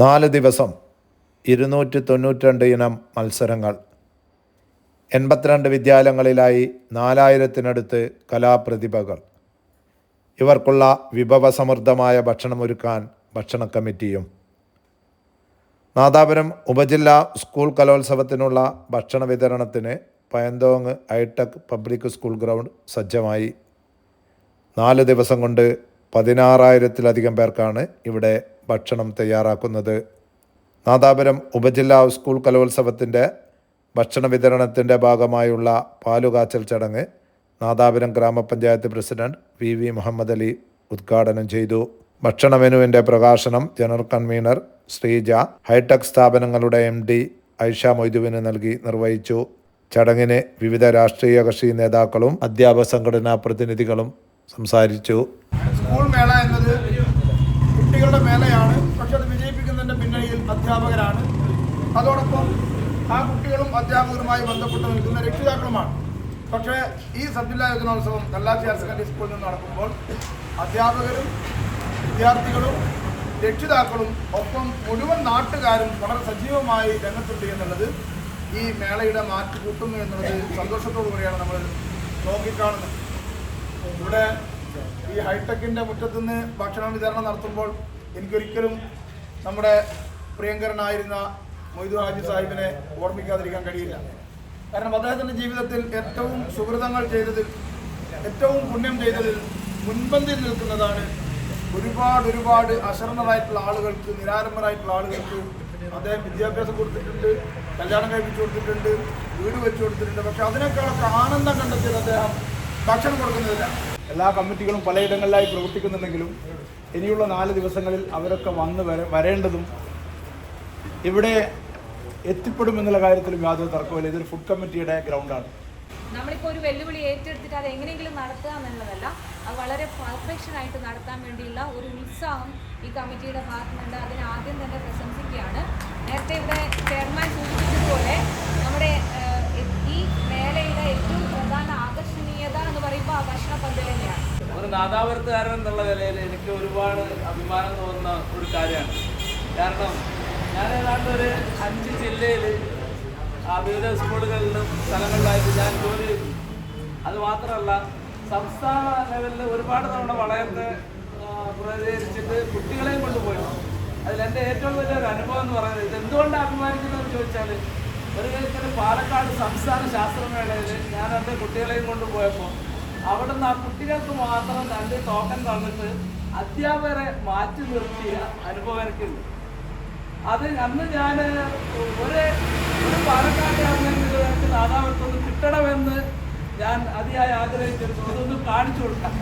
നാല് ദിവസം ഇരുന്നൂറ്റി തൊണ്ണൂറ്റിരണ്ട് ഇനം മത്സരങ്ങൾ. എൺപത്തിരണ്ട് വിദ്യാലയങ്ങളിലായി നാലായിരത്തിനടുത്ത് കലാപ്രതിഭകൾ. ഇവർക്കുള്ള വിഭവസമൃദ്ധമായ ഭക്ഷണമൊരുക്കാൻ ഭക്ഷണ കമ്മിറ്റിയും. നാദാപുരം ഉപജില്ലാ സ്കൂൾ കലോത്സവത്തിനുള്ള ഭക്ഷണ വിതരണത്തിന് Payanthong hitech public school ground സജ്ജമായി. നാല് ദിവസം കൊണ്ട് പതിനാറായിരത്തിലധികം പേർക്കാണ് ഇവിടെ ഭക്ഷണം തയ്യാറാക്കുന്നത്. നാദാപുരം ഉപജില്ലാ സ്കൂൾ കലോത്സവത്തിന്റെ ഭക്ഷണ വിതരണത്തിന്റെ ഭാഗമായുള്ള പാലുകാച്ചൽ ചടങ്ങ് നാദാപുരം ഗ്രാമപഞ്ചായത്ത് president V V Muhammad Ali ഉദ്ഘാടനം ചെയ്തു. ഭക്ഷണ മെനുവിന്റെ പ്രകാശനം ജനറൽ കൺവീനർ ശ്രീജ ഹൈടെക് സ്ഥാപനങ്ങളുടെ എം ഡി ഐഷ മൊയ്തുവിന് നൽകി നിർവഹിച്ചു. ചടങ്ങിന് വിവിധ രാഷ്ട്രീയ കക്ഷി നേതാക്കളും അധ്യാപക സംഘടനാ പ്രതിനിധികളും സംസാരിച്ചു. സ്കൂൾ മേള കുട്ടികളുടെ മേലെയാണ് പക്ഷെ അത് വിജയിപ്പിക്കുന്നതിന്റെ പിന്നണിയിൽ അധ്യാപകരാണ്. അതോടൊപ്പം ആ കുട്ടികളും അധ്യാപകരുമായി ബന്ധപ്പെട്ട് നിൽക്കുന്ന രക്ഷിതാക്കളുമാണ്. പക്ഷേ ഈ സബ് ജില്ലാ യുവജനോത്സവം കല്ലാച്ചി ഹയർ സെക്കൻഡറി സ്കൂളിൽ നിന്ന് നടക്കുമ്പോൾ അധ്യാപകരും വിദ്യാർത്ഥികളും രക്ഷിതാക്കളും ഒപ്പം മുഴുവൻ നാട്ടുകാരും വളരെ സജീവമായി രംഗത്തുണ്ട് എന്നുള്ളത് ഈ മേളയുടെ മാറ്റി കൂട്ടുന്നു എന്നുള്ളത് സന്തോഷത്തോടു കൂടിയാണ് നമ്മൾ നോക്കിക്കാണുന്നത്. ഇവിടെ ഈ ഹൈടെക്കിന്റെ മുറ്റത്തുനിന്ന് ഭക്ഷണ വിതരണം നടത്തുമ്പോൾ എനിക്കൊരിക്കലും നമ്മുടെ പ്രിയങ്കരനായിരുന്ന മൊയ്തു ഹാജി സാഹിബിനെ ഓർമ്മിക്കാതിരിക്കാൻ കഴിയില്ല. കാരണം അദ്ദേഹത്തിന്റെ ജീവിതത്തിൽ ഏറ്റവും സുഹൃതങ്ങൾ ചെയ്തതിൽ ഏറ്റവും പുണ്യം ചെയ്തതിൽ മുൻപന്തിയിൽ നിൽക്കുന്നതാണ് ഒരുപാട് ഒരുപാട് അശരണരായിട്ടുള്ള ആളുകൾക്ക് നിരാരംഭരായിട്ടുള്ള ആളുകൾക്ക് അദ്ദേഹം വിദ്യാഭ്യാസം കൊടുത്തിട്ടുണ്ട് കല്യാണം കഴിപ്പിച്ചു കൊടുത്തിട്ടുണ്ട് വീട് വെച്ചു കൊടുത്തിട്ടുണ്ട്. പക്ഷെ അതിനേക്കാളൊക്കെ ആനന്ദം കണ്ടെത്തിയത് അദ്ദേഹം ഭക്ഷണം കൊടുക്കുന്നതില്ല എല്ലാ കമ്മിറ്റികളും പലയിടങ്ങളിലായി പ്രവർത്തിക്കുന്നുണ്ടെങ്കിലും ഇനിയുള്ള നാല് ദിവസങ്ങളിൽ അവരൊക്കെ വന്ന് വര വരേണ്ടതും ഇവിടെ എത്തിപ്പെടുമെന്നുള്ള കാര്യത്തിലും യാതൊരു തർക്കമില്ല ഇതൊരു ഫുഡ് കമ്മിറ്റിയുടെ ഗ്രൗണ്ടാണ് നമ്മളിപ്പോൾ ഒരു വെല്ലുവിളി ഏറ്റെടുത്തിട്ട് അത് എങ്ങനെയെങ്കിലും നടത്തുക എന്നുള്ളതല്ല അത് വളരെ പെർഫെക്ഷൻ ആയിട്ട് നടത്താൻ വേണ്ടിയുള്ള ഒരു ഉത്സാഹം ഈ കമ്മിറ്റിയുടെ ഭാഗത്തുനിന്നുണ്ട്. അതിനെ ആദ്യം തന്നെ പ്രശംസിക്കുകയാണ്. നേരത്തെ ഇവിടെ ചെയർമാൻ സൂചിപ്പിച്ചതുപോലെ നമ്മുടെ ഏഹ്, ഈ മേളയുടെ ഏറ്റവും പ്രധാന ആകർഷണീയത എന്ന് പറയുമ്പോൾ ആ ഭക്ഷണ പന്തൽ തന്നെയാണ് ഒരു നാദാപുരത്തുകാരൻ എന്നുള്ള നിലയിൽ എനിക്ക് ഒരുപാട് അഭിമാനം തോന്നുന്ന ഒരു കാര്യമാണ്. കാരണം ഞാൻ ഏതാണ്ട് ഒരു അഞ്ച് ജില്ലയിൽ വിവിധ സ്കൂളുകളിലും സ്ഥലങ്ങളിലായിട്ട് ഞാൻ ജോലി ചെയ്തു. അത് മാത്രമല്ല സംസ്ഥാന ലെവലിൽ ഒരുപാട് തവണ വളയത്തെ പ്രതികരിച്ചിട്ട് കുട്ടികളെയും കൊണ്ടുപോയിട്ടുണ്ട്. അതിൽ എന്റെ ഏറ്റവും വലിയൊരു അനുഭവം എന്ന് പറയുന്നത് ഇത് എന്തുകൊണ്ടാണ് അഭിമാനിക്കുന്നതെന്ന് ചോദിച്ചാൽ ഒരു വിധത്തിൽ പാലക്കാട് സംസ്ഥാന ശാസ്ത്രമേളയിൽ ഞാൻ എന്റെ കുട്ടികളെയും കൊണ്ടുപോയപ്പോൾ അവിടുന്ന് ആ കുട്ടികൾക്ക് മാത്രം രണ്ട് ടോക്കൺ തന്നിട്ട് അധ്യാപകരെ മാറ്റി നിർത്തിയ അനുഭവം എനിക്കുണ്ട്. അത് അന്ന് ഞാൻ ഒരു ഒരു പാലക്കാട്ടാണെങ്കിൽ എനിക്ക് നാദാപുരത്തൊന്ന് കിട്ടണമെന്ന് ഞാൻ അതിയായി ആഗ്രഹിച്ചിരുന്നു. അതൊന്ന് കാണിച്ചു കൊടുക്കാം.